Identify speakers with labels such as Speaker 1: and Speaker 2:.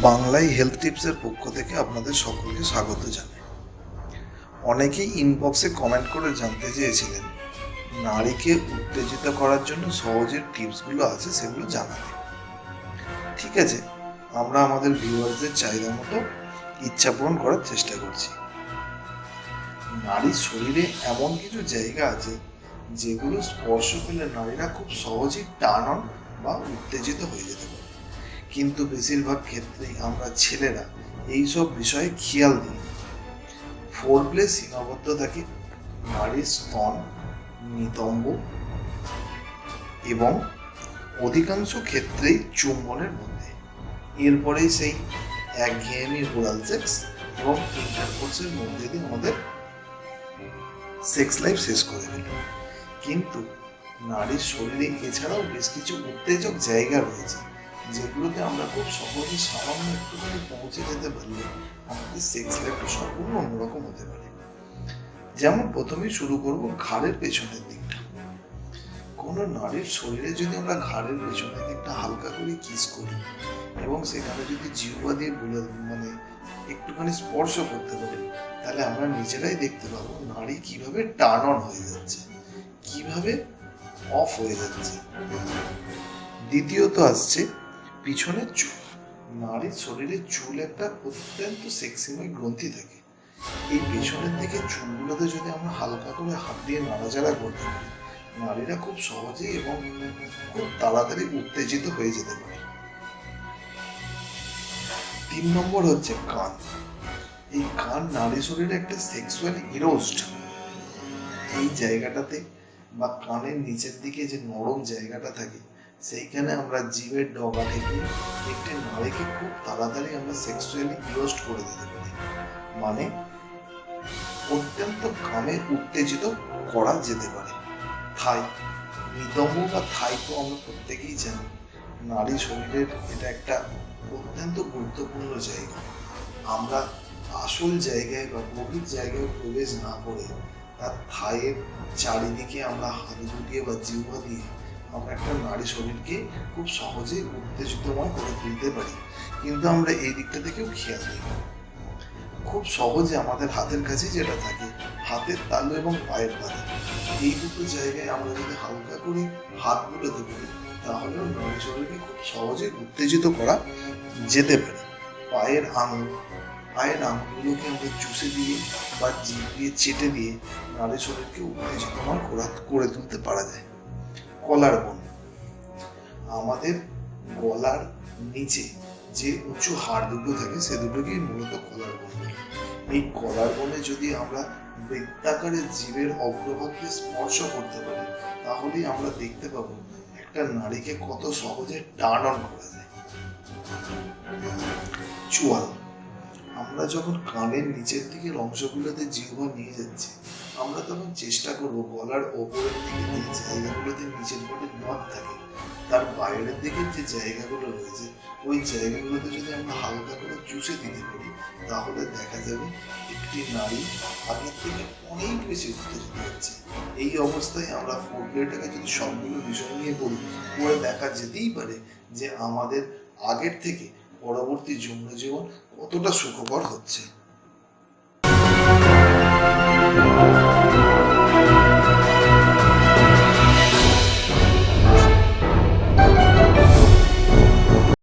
Speaker 1: বাংলায় হেলথ টিপসের পক্ষ থেকে আপনাদের সকলকে স্বাগত জানাই। অনেকেই ইনবক্সে কমেন্ট করে জানতে চেয়েছিলেন, নারীকে উত্তেজিত করার জন্য সহজের টিপসগুলো আছে সেগুলো জানাতে ঠিক আছে, আমরা আমাদের ভিউয়ার্সদের চাহিদা মতো ইচ্ছা পূরণ করার চেষ্টা করছি। নারীর শরীরে এমন কিছু জায়গা আছে, যেগুলো স্পর্শ পেলে নারীরা খুব সহজেই টার্ন অন বা উত্তেজিত হয়ে যেতে পারে। কিন্তু বেশিরভাগ ক্ষেত্রেই আমরা ছেলেরা এইসব বিষয়ে খেয়াল দিই। ফোর প্লে সীমাবদ্ধ থাকে নারীর স্তন, নিতম্ব এবং অধিকাংশ ক্ষেত্রেই চুম্বনের মধ্যে। এরপরেই সেই একঘেয়েমি ওরাল সেক্স এবং ইন্টারকোর্সের মধ্যে দিয়ে আমাদের সেক্স লাইফ শেষ করে দিল। কিন্তু নারীর শরীরে এছাড়াও বেশ কিছু উত্তেজক জায়গা রয়েছে। যেগুলোতে আমরা খুব সহজে সামান্য একটুখানি পৌঁছে যেতে পারলে আমাদের সেক্স লাইফটা সম্পূর্ণ অন্যরকম হতে পারে। যেমন প্রথমে শুরু করব ঘাড়ের পেছনের দিকটা। কোনো নারীর শরীরে যদি আমরা ঘাড়ের পেছনের দিকটা হালকা করে কিস করি এবং সেখানে যদি জিহ্বা দিয়ে বলে মানে একটুখানি স্পর্শ করতে পারি, তাহলে আমরা নিজেরাই দেখতে পাবো নারী কীভাবে টার্ন অন হয়ে যাচ্ছে, কীভাবে অফ হয়ে যাচ্ছে। দ্বিতীয়ত আসছে পিছনের চুল। নারীর শরীরে চুল একটা অত্যন্ত সেক্সিময় গ্রন্থি থাকে। এই পেছনের দিকে চুলগুলোতে যদি আমরা হালকা করে হাত দিয়ে নাড়াচাড়া করতে পারি নারীরা খুব সহজেই এবং খুব তাড়াতাড়ি উত্তেজিত হয়ে যেতে পারে। তিন নম্বর হচ্ছে কান। এই কান নারী শরীরে একটা সেক্সুয়াল ইরোস্ট এই জায়গাটাতে বা কানের নিচের দিকে যে নরম জায়গাটা থাকে সেইখানে আমরা জীবের ডগা থেকে একটি নারীকে খুব তাড়াতাড়ি আমরা সেক্সুয়ালি ইরোস্ট করে দিতে পারি। মানে অত্যন্ত কামে উত্তেজিত করা যেতে পারে। থাই নিতম্ব বা থাই তো আমরা প্রত্যেকেই জানি, নারী শরীরের এটা একটা অত্যন্ত গুরুত্বপূর্ণ জায়গা। আমরা আসল জায়গায় বা গভীর জায়গায় প্রবেশ না করে তার থায়ের চারিদিকে আমরা হাত গুটিয়ে বা জিহ্বা দিয়ে আমরা একটা নারী শরীরকে খুব সহজেই উত্তেজিতময় করে তুলতে পারি। কিন্তু আমরা এই দিকটা থেকেও খেয়াল দিই খুব সহজে আমাদের হাতের কাছে যেটা থাকে, হাতের তালু এবং পায়ের পাতা, এই দুটো জায়গায় আমরা যদি হালকা করে হাত বুলোতে পারি, তাহলে নারী শরীরকে খুব সহজে উত্তেজিত করা যেতে পারে। পায়ের আঙুল, পায়ের আঙুলগুলোকে আমরা চুষে দিয়ে বা জিভ দিয়ে চেটে দিয়ে নারী শরীরকে উত্তেজিতময় করা, করে তুলতে পারা যায়। কলার বোন। আমাদের গলার নিচে যে উঁচু হাড় দুটো থাকে, সে দুটোকেই মূলত কলার বোন এই কলার বনে যদি আমরা বৃত্তাকারের জীবের অগ্রভাগকে স্পর্শ করতে পারি, তাহলেই আমরা দেখতে পাবো একটা নারীকে কত সহজে টার্ন অন করা যায়। চুয়াল। আমরা যখন কানের নিচের দিকের অংশগুলোতে জিহ্বা নিয়ে যাচ্ছি, আমরা তখন চেষ্টা করব গলার ওপরের দিকে যে জায়গাগুলোতে নিচের দিকে নথ থাকে, তার বাইরের দিকের যে জায়গাগুলো রয়েছে, ওই জায়গাগুলোতে যদি আমরা হালকা করে চুষে দিতে পারি, তাহলে দেখা যাবে একটি নারী আগের থেকে অনেক বেশি উত্তেজিত হচ্ছে। এই অবস্থায় আমরা ফোরপ্লেটাকে যদি সবগুলো বিষয় নিয়ে পড়ি পরে দেখা যেতেই পারে যে আমাদের আগের থেকে পরবর্তী যৌন জীবন কতটা সুখকর হচ্ছে?